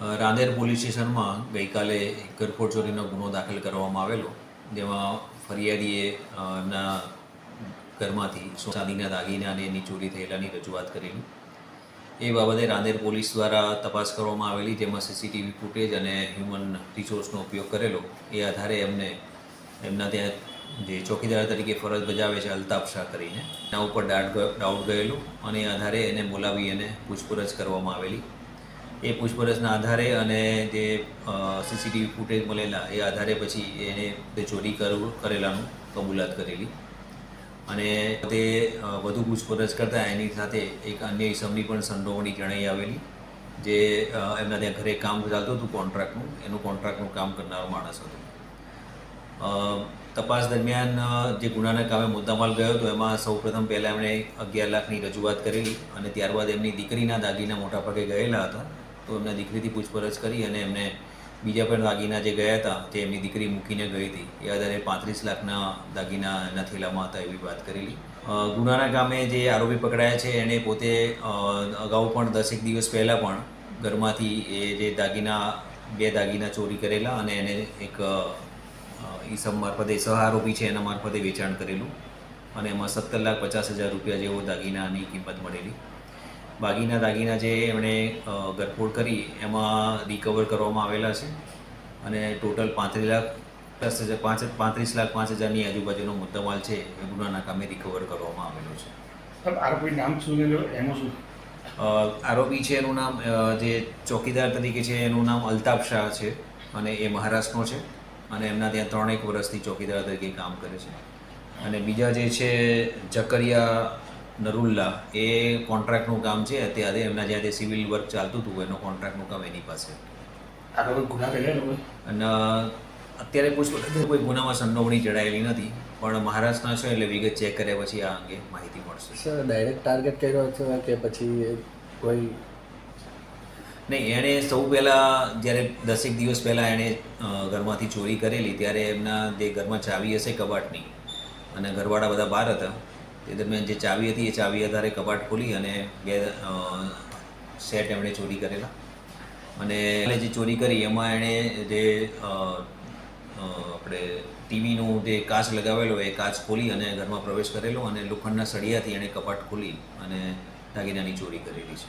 Rander police સ્ટેશનમાં ગઈકાલે એક ગરફોડ ચોરીનો ગુનો દાખલ કરવામાં આવેલો, જેમાં ફરિયાદીએ એમના ઘરમાંથી ચાંદીના દાગીના અને એની ચોરી થયેલાની રજૂઆત કરેલી. એ બાબતે રાંદેર પોલીસ દ્વારા તપાસ કરવામાં આવેલી, જેમાં સીસીટીવી ફૂટેજ અને હ્યુમન રિસોર્સનો ઉપયોગ કરેલો. એ આધારે એમને, એમના ત્યાં જે ચોકીદાર તરીકે ફરજ બજાવે છે, અલ્તાફ શાહ કરીને, એના ઉપર ડાઉટ ડાઉટ ગયેલું. અને એ આધારે એને બોલાવી અને પૂછપરછ કરવામાં આવેલી. એ પૂછપરછના આધારે અને જે સીસીટીવી ફૂટેજ મળેલા એ આધારે પછી એને તે ચોરી કરવું કરેલાનું કબૂલાત કરેલી. અને તે વધુ પૂછપરછ કરતાં એની સાથે એક અન્ય ઇસમની પણ સંડોવણી જણાઈ આવેલી, જે એમના ત્યાં ઘરે કામ ચાલતું હતું કોન્ટ્રાક્ટનું, એનું કોન્ટ્રાક્ટનું કામ કરનારો માણસ હતો. તપાસ દરમિયાન જે ગુનાના કામે મુદ્દામાલ ગયો હતો, એમાં સૌપ્રથમ પહેલાં એમણે અગિયાર લાખની રજૂઆત કરેલી અને ત્યારબાદ એમની દીકરીના દાગીના મોટા ભાગે ગયેલા હતા. તો એમના દીકરીથી પૂછપરછ કરી અને એમને બીજા પણ દાગીના જે ગયા હતા તે એમની દીકરી મૂકીને ગઈ હતી. એ આધારે પાંત્રીસ લાખના દાગીના એના થેલામાં હતા એવી વાત કરેલી. ગુનાના કામે જે આરોપી પકડાયા છે એણે પોતે અગાઉ પણ દસેક દિવસ પહેલાં પણ ઘરમાંથી એ જે દાગીના, બે દાગીના ચોરી કરેલા અને એને એક ઈસમ મારફતે સહ આરોપી છે એના મારફતે વેચાણ કરેલું. અને એમાં સત્તર લાખ પચાસ હજાર રૂપિયા જેવો દાગીનાની કિંમત મળેલી. બાકીના દાગીના જે એમણે ગરફોડ કરી એમાં રિકવર કરવામાં આવેલા છે. અને ટોટલ પાંત્રીસ લાખ દસ હજાર પાંચ પાંત્રીસ લાખ પાંચ હજારની આજુબાજુનો મુદ્દામાલ છે એ ગુનાના કામે રિકવર કરવામાં આવેલો છે. આરોપી નામ શું એનું શું? આરોપી છે એનું નામ જે ચોકીદાર તરીકે છે એનું નામ અલ્તાફ શાહ છે અને એ મહારાષ્ટ્રનો છે અને એમના ત્યાં ત્રણેક વર્ષથી ચોકીદાર તરીકે કામ કરે છે. અને બીજા જે છે જકરિયા નરુલ્લા એ કોન્ટ્રાક્ટનું કામ છે. અત્યારે એમના જ્યાં જે સિવિલ વર્ક ચાલતું હતું એનું કોન્ટ્રાક્ટનું કામ એની પાસે. આરોપી ગુના કર્યા અને અત્યારે પૂછપરછ કોઈ ગુનામાં સંડોવણી જડાયેલી નથી પણ મહારાષ્ટ્રના છે એટલે વિગત ચેક કર્યા પછી આ અંગે માહિતી મળશે. સર ડાયરેક્ટ ટાર્ગેટ કર્યો છે કે પછી કોઈ નહીં એણે સૌ પહેલાં જ્યારે દસેક દિવસ પહેલાં એણે ઘરમાંથી ચોરી કરેલી ત્યારે એમના જે ઘરમાં ચાવી હશે કબાટની અને ઘરવાળા બધા બહાર હતા તે દરમિયાન જે ચાવી હતી, એ ચાવી આધારે કબાટ ખોલી અને બે સેટ એમણે ચોરી કરેલા. અને જે ચોરી કરી, એમાં એણે જે આપણે ટીવીનું જે કાચ લગાવેલો, એ કાચ ખોલી અને ઘરમાં પ્રવેશ કરેલો અને લોખંડના સળિયાથી એણે કપાટ ખોલી અને દાગીનાની ચોરી કરેલી છે.